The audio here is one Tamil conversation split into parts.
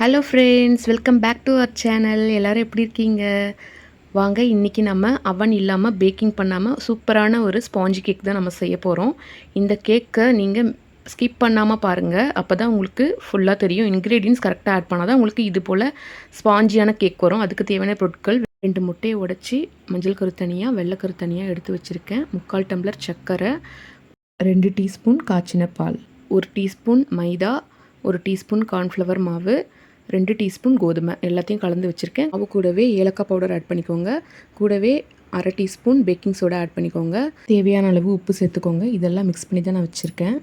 Hello friends welcome back to our channel எல்லோரும் எப்படி இருக்கீங்க? வாங்க இன்றைக்கி நம்ம அவன் இல்லாமல் பேக்கிங் பண்ணாமல் சூப்பரான ஒரு ஸ்பாஞ்சி கேக் தான் நம்ம செய்ய போகிறோம் இந்த கேக்கை நீங்கள் ஸ்கிப் பண்ணாமல் பாருங்கள் அப்போ தான் உங்களுக்கு ஃபுல்லாக தெரியும். இன்க்ரீடியன்ஸ் கரெக்டாக ஆட் பண்ணால் தான் உங்களுக்கு இது போல் ஸ்பாஞ்சியான கேக் வரும். அதுக்கு தேவையான பொருட்கள் ரெண்டு முட்டையை உடச்சி மஞ்சள் கருத்தனியாக வெள்ளை கருத்தனியாக எடுத்து வச்சுருக்கேன். முக்கால் டம்ளர் சர்க்கரை ரெண்டு டீஸ்பூன் காய்ச்சின பால் ஒரு டீஸ்பூன் மைதா ஒரு டீஸ்பூன் கார்ன்ஃப்ளவர் மாவு ரெண்டு டீஸ்பூன் கோதுமை எல்லாத்தையும் கலந்து வச்சுருக்கேன். அவ கூடவே ஏலக்காய் பவுடர் ஆட் பண்ணிக்கோங்க. கூடவே அரை டீஸ்பூன் பேக்கிங் சோடா ஆட் பண்ணிக்கோங்க. தேவையான அளவு உப்பு சேர்த்துக்கோங்க. இதெல்லாம் மிக்ஸ் பண்ணி தான் நான் வச்சுருக்கேன்.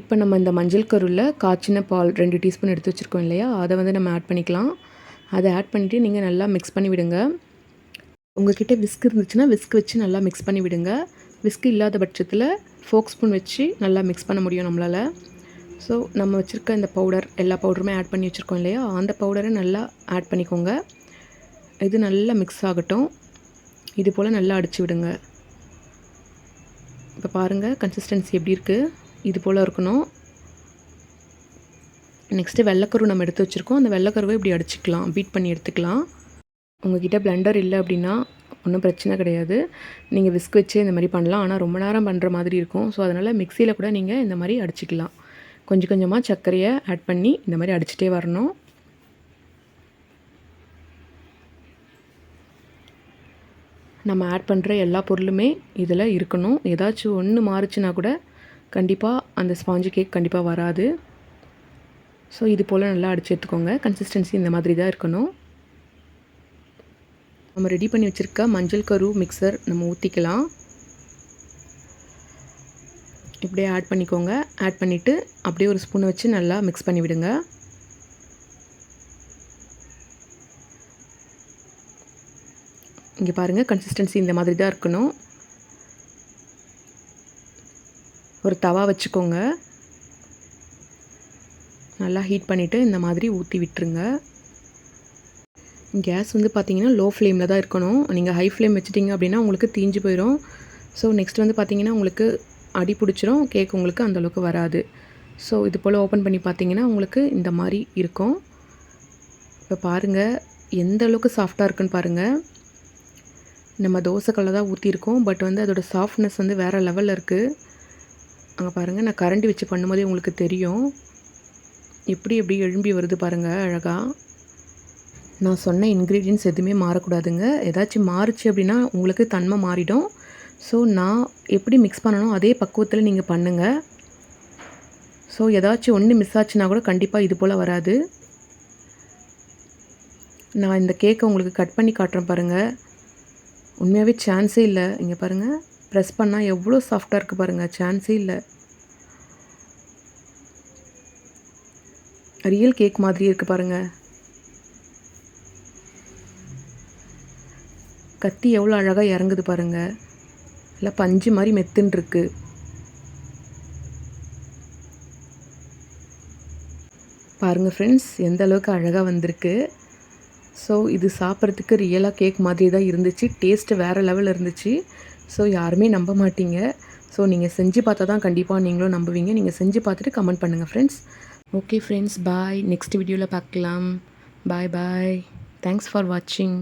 இப்போ நம்ம இந்த மஞ்சள் கருவில் காய்ச்சின பால் ரெண்டு டீஸ்பூன் எடுத்து வச்சுருக்கோம் இல்லையா? அதை வந்து நம்ம ஆட் பண்ணிக்கலாம். அதை ஆட் பண்ணிவிட்டு நீங்கள் நல்லா மிக்ஸ் பண்ணி விடுங்க. உங்கள்கிட்ட விஸ்க் இருந்துச்சுன்னா விஸ்க் வச்சு நல்லா மிக்ஸ் பண்ணி விடுங்க. விஸ்க் இல்லாத பட்சத்தில் ஃபோக் ஸ்பூன் வச்சு நல்லா மிக்ஸ் பண்ண முடியும் நம்மளால். ஸோ நம்ம வச்சுருக்க இந்த பவுடர் எல்லா பவுடருமே ஆட் பண்ணி வச்சுருக்கோம் இல்லையா? அந்த பவுடரை நல்லா ஆட் பண்ணிக்கோங்க. இது நல்லா மிக்ஸ் ஆகட்டும். இது போல் நல்லா அடிச்சு விடுங்க. இப்போ பாருங்கள் கன்சிஸ்டன்சி எப்படி இருக்குது இது போல் இருக்கணும். நெக்ஸ்ட்டு வெள்ளைக்கரு நம்ம எடுத்து வச்சுருக்கோம். அந்த வெள்ளைக்கருவை இப்படி அடிச்சுக்கலாம். பீட் பண்ணி எடுத்துக்கலாம். உங்ககிட்ட பிளெண்டர் இல்லை அப்படின்னா ஒன்றும் பிரச்சனை கிடையாது. நீங்கள் விஸ்க் வச்சு இந்த மாதிரி பண்ணலாம். ஆனால் ரொம்ப நேரம் பண்ணுற மாதிரி இருக்கும். ஸோ அதனால் மிக்சியில் கூட நீங்கள் இந்த மாதிரி அடிச்சிக்கலாம். கொஞ்சம் கொஞ்சமாக சர்க்கரையை ஆட் பண்ணி இந்த மாதிரி அடிச்சுட்டே வரணும். நம்ம ஆட் பண்ணுற எல்லா பொருளுமே இதில் இருக்கணும். ஏதாச்சும் ஒன்று மாறுச்சுன்னா கூட கண்டிப்பாக அந்த ஸ்பாஞ்சு கேக் கண்டிப்பாக வராது. ஸோ இது போல் நல்லா அடிச்சு எடுத்துக்கோங்க. கன்சிஸ்டன்சி இந்த மாதிரி தான் இருக்கணும். நம்ம ரெடி பண்ணி வச்சுருக்க மஞ்சள் கரு மிக்சர் நம்ம ஊற்றிக்கலாம் இப்படியே ஆட் பண்ணிக்கோங்க. ஆட் பண்ணிவிட்டு அப்படியே ஒரு ஸ்பூனை வச்சு நல்லா மிக்ஸ் பண்ணி விடுங்க. இங்கே பாருங்கள் கன்சிஸ்டன்சி இந்த மாதிரி தான் இருக்கணும். ஒரு தவா வச்சுக்கோங்க. நல்லா ஹீட் பண்ணிவிட்டு இந்த மாதிரி ஊற்றி விட்டுருங்க. கேஸ் வந்து பார்த்தீங்கன்னா லோ ஃப்ளேமில் தான் இருக்கணும். நீங்கள் ஹை ஃப்ளேம் வச்சுட்டிங்க அப்படின்னா உங்களுக்கு தீஞ்சு போயிடும் ஸோ நெக்ஸ்ட் வந்து பார்த்திங்கன்னா உங்களுக்கு அடி பிடிச்சிரும் கேக் உங்களுக்கு அந்தளவுக்கு வராது. ஸோ இது போல் ஓப்பன் பண்ணி பார்த்தீங்கன்னா உங்களுக்கு இந்த மாதிரி இருக்கும். இப்போ பாருங்கள் எந்த அளவுக்கு சாஃப்டாக இருக்குன்னு பாருங்கள் நம்ம தோசைக்கல்ல தான் ஊற்றிருக்கோம் பட் வந்து அதோடய சாஃப்ட்னஸ் வந்து வேறு லெவலில் இருக்குது அங்கே பாருங்கள் நான் கரண்டி வச்சு பண்ணும்போதே உங்களுக்கு தெரியும். எப்படி எப்படி எழும்பி வருது பாருங்கள் அழகாக நான் சொன்ன இன்க்ரீடியன்ஸ் எதுவுமே மாறக்கூடாதுங்க. ஏதாச்சும் மாறுச்சு அப்படின்னா உங்களுக்கு தன்மை மாறிடும். ஸோ நான் எப்படி மிக்ஸ் பண்ணணும் அதே பக்குவத்தில் நீங்கள் பண்ணுங்கள் ஸோ ஏதாச்சும் ஒன்று மிஸ் ஆச்சுன்னா கூட கண்டிப்பாக இது போல் வராது. நான் இந்த கேக்கை உங்களுக்கு கட் பண்ணி காட்டுறேன் பாருங்கள் உண்மையாகவே சான்ஸே இல்லை. இங்கே பாருங்கள் ப்ரெஸ் பண்ணால் எவ்வளோ சாஃப்டாக இருக்குது பாருங்கள் சான்ஸே இல்லை. ரியல் கேக் மாதிரி இருக்குது பாருங்கள் கத்தி எவ்வளோ அழகாக இறங்குது பாருங்கள் இல்லை பஞ்சு மாதிரி மெத்துன்ருக்கு. பாருங்கள் ஃப்ரெண்ட்ஸ் எந்த அளவுக்கு அழகாக வந்திருக்கு. ஸோ இது சாப்பிட்றதுக்கு ரியலாக கேக் மாதிரி தான் இருந்துச்சு. டேஸ்ட்டு வேறு லெவலில் இருந்துச்சு. ஸோ யாருமே நம்ப மாட்டீங்க. ஸோ நீங்கள் செஞ்சு பார்த்தா தான் கண்டிப்பாக நீங்களும் நம்புவீங்க. நீங்கள் செஞ்சு பார்த்துட்டு கமெண்ட் பண்ணுங்கள் friends okay friends bye next வீடியோவில் பார்க்கலாம். பாய் பாய் தேங்க்ஸ் ஃபார் வாட்சிங்